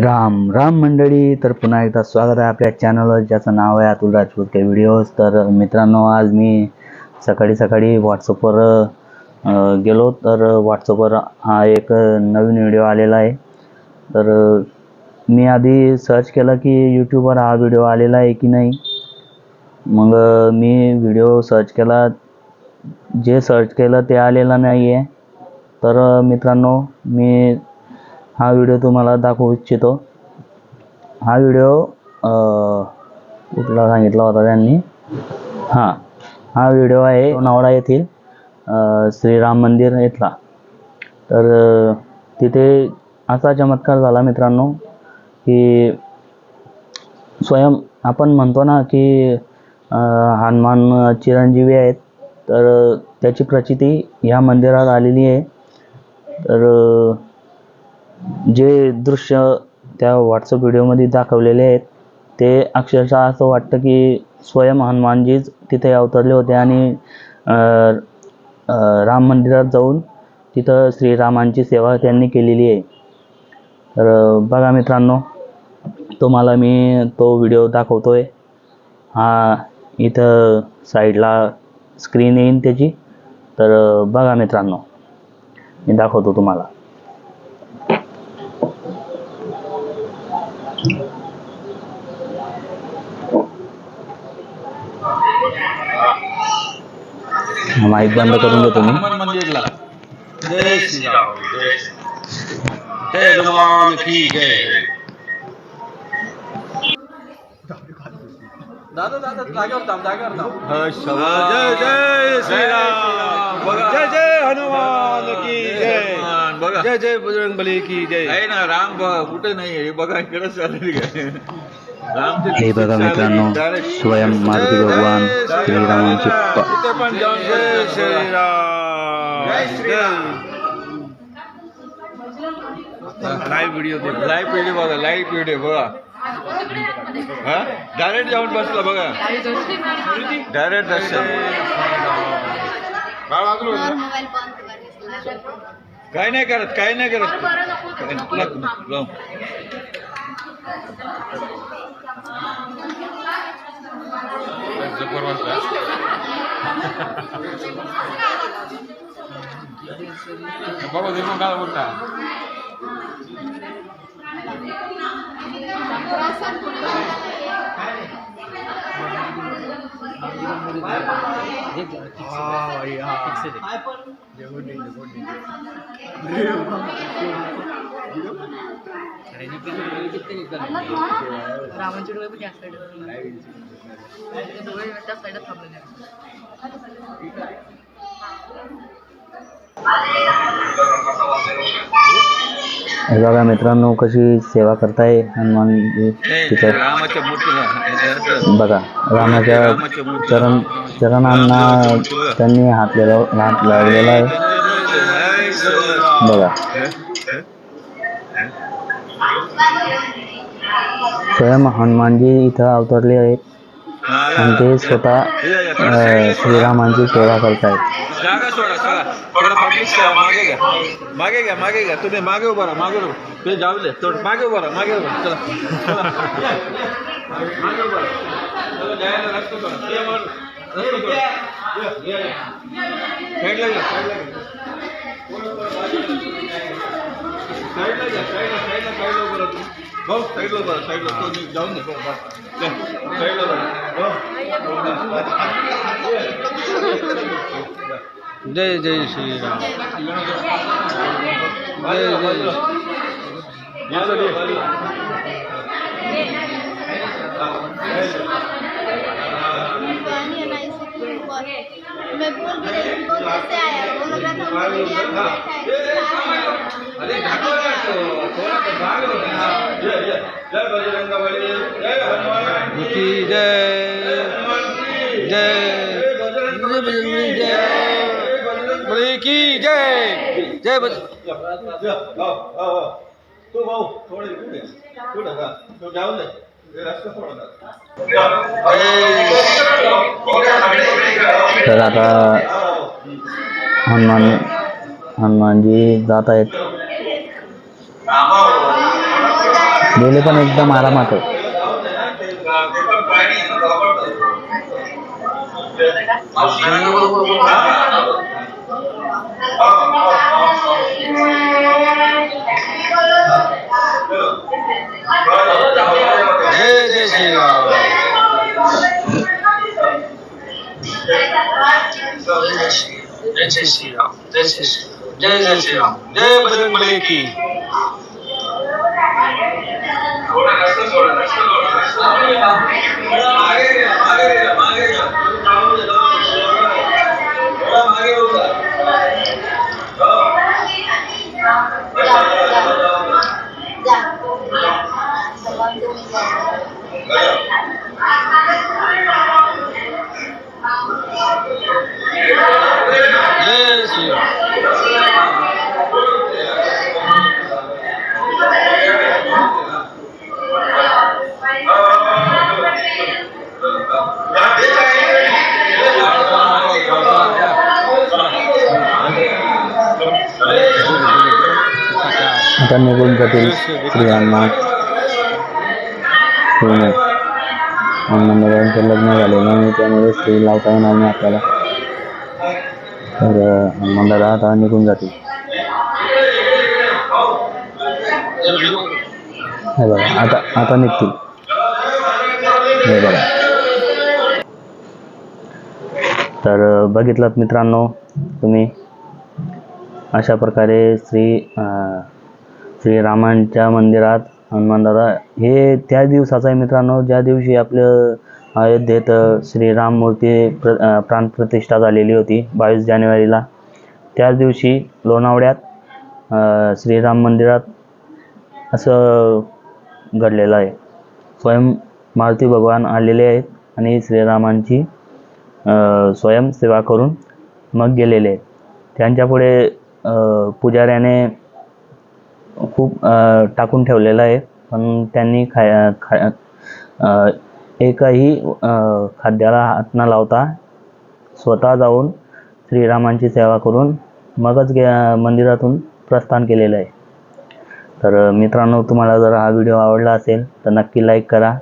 राम राम मंडळी तर पुन्हा एकदा स्वागत आहे आपल्या चॅनलवर ज्याचं नाव आहे अतुल राजपूत के व्हिडिओज तर मित्रांनो आज मी सकाळी सकाळी व्हॉट्सअपवर गेलो. तर व्हॉट्सअपवर हा एक नवीन व्हिडिओ आलेला आहे. तर मी आधी सर्च केलं की यूट्यूबवर हा व्हिडिओ आलेला आहे की नाही. मग मी व्हिडिओ सर्च केला. जे सर्च केलं ते आलेलं नाही आहे तर मित्रांनो मी हा व्हिडिओ तुम्हाला दाखवू इच्छितो. हा व्हिडिओ कुठला सांगितला होता त्यांनी? हां हा व्हिडिओ आहे लोणावळा येथील श्रीराम मंदिर इथला. तर तिथे असा चमत्कार झाला मित्रांनो की स्वयं आपण म्हणतो ना की हनुमान चिरंजीवी आहेत. तर त्याची प्रचिती ह्या मंदिरात आलेली आहे. तर जे दृश्य त्या व्हॉट्सअप व्हिडिओमध्ये दाखवलेले आहेत ते अक्षरशः असं वाटतं की स्वयं हनुमानजीच तिथे अवतरले होते आणि राम मंदिरात जाऊन तिथं श्रीरामांची सेवा त्यांनी केलेली आहे. तर बघा मित्रांनो तुम्हाला मी तो व्हिडिओ दाखवतो आहे हा इथं साईडला स्क्रीन येईन त्याची. तर बघा मित्रांनो मी दाखवतो तुम्हाला. माईक बंद करून घेतो मी. हनुमान मंदिरला. जय श्रीराम जय जय हनुमान की जय. दादा दादा जागेवर थांब जागेवर थांब. जय जय श्रीराम. बघा. जय जय हनुमान की जय बघा. जय जय बजरंग बली की जय. आहे ना राम कुठे नाही हे बघा इकडे चालली हे बघा मित्रांनो स्वयं मारुती भगवान श्रीरामांची लाईव्ह व्हिडिओ लाईव्ह व्हिडिओ बघा लाईव्ह व्हिडिओ बघा. हा? डायरेक्ट जाऊन बसला बघा. डायरेक्ट दर्शन. मोबाईल बंद कर काय नाही करत काय नाही करत. तुला was that? Baba, they don't got what मित्रांनो कशी सेवा करताय? हनुमान तिथं रामाच्या मूर्तीला बघा रामाच्या चरण चरणांना त्यांनी हात स्वयं हनुमानजी इथं अवतरले आहेत आणि ते स्वतः अं, श्रीरामांची सेवा करतायत जागा सोडा चला थोडा पब्लिक मागे घ्या मागे घ्या मागे घ्या तुम्ही मागे उभा राहा मागे उभा ते जाऊ दे थोडं मागे उभा राहा मागे उभा राहा. चला चला. मागे उभा राहा. चला, जायला रस्ता सोडा. ये वर. रस्ता सोडा. ये, ये, ये. साईडला घ्या साईडला घ्या बस, बस. ले, साईडला उभा राहा. भाऊ. जय जय श्रीराम जय जय पानी है ना इसे ऊपर मैं बोल भी रही हूँ कैसे आया वो लोग कहते हैं हम इंडिया में बैठा है की जय. जय जय. बजरंगबली. जय बली की जय. जय बज तू भाऊ थोडे पुढे पुढे का तू जाऊ दे. हे तर आता हनुमान हनुमानजी जात आहेत. गेले पण एकदम आरामात आहे. जय जय श्रीराम जय जय श्रीराम जय जय श्रीराम जय जय श्रीराम जय बजरंग बली की। Thank you. आता निघून जातील स्त्रियांना. मंडळांचं लग्न झालेलं नाही त्यामुळे स्त्री लावता येणार नाही आपल्याला. तर अं, मंडळा आता निघून जातील. हे बघा आता आता निघतील. हे बघा. तर बघितलं मित्रांनो तुम्ही? अशा प्रकारे श्री अं, श्रीरामांच्या मंदिरात हनुमानदादा हे त्या दिवसाचं आहे मित्रांनो. ज्या दिवशी आपलं अयोध्येत श्रीराम मूर्ती प्र प्राणप्रतिष्ठा झालेली होती बावीस जानेवारीला त्याच दिवशी लोणावळ्यात श्रीराम मंदिरात असं घडलेलं आहे. स्वयं मारुती भगवान आलेले आहेत आणि श्रीरामांची स्वयंसेवा करून मग गेलेले आहेत. त्यांच्यापुढे पुजाऱ्याने खूप टाकून ठेवलेलं आहे. पण त्यांनी खाय खा एकही खाद्याला हात न लावता स्वतः जाऊन श्रीरामांची सेवा करून मगच गे मंदिरातून प्रस्थान केलेलं आहे. तर मित्रांनो तुम्हाला जर हा व्हिडिओ आवडला असेल तर नक्की लाईक करा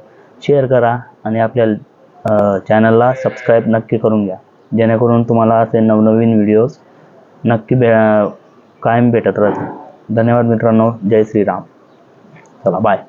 शेअर करा आणि आपल्या चॅनलला सबस्क्राईब नक्की करून घ्या. जेणेकरून तुम्हाला असे नवनवीन व्हिडिओज नक्की भे कायम भेटत राहतील. धन्यवाद मित्रांनो. जय श्रीराम. चला बाय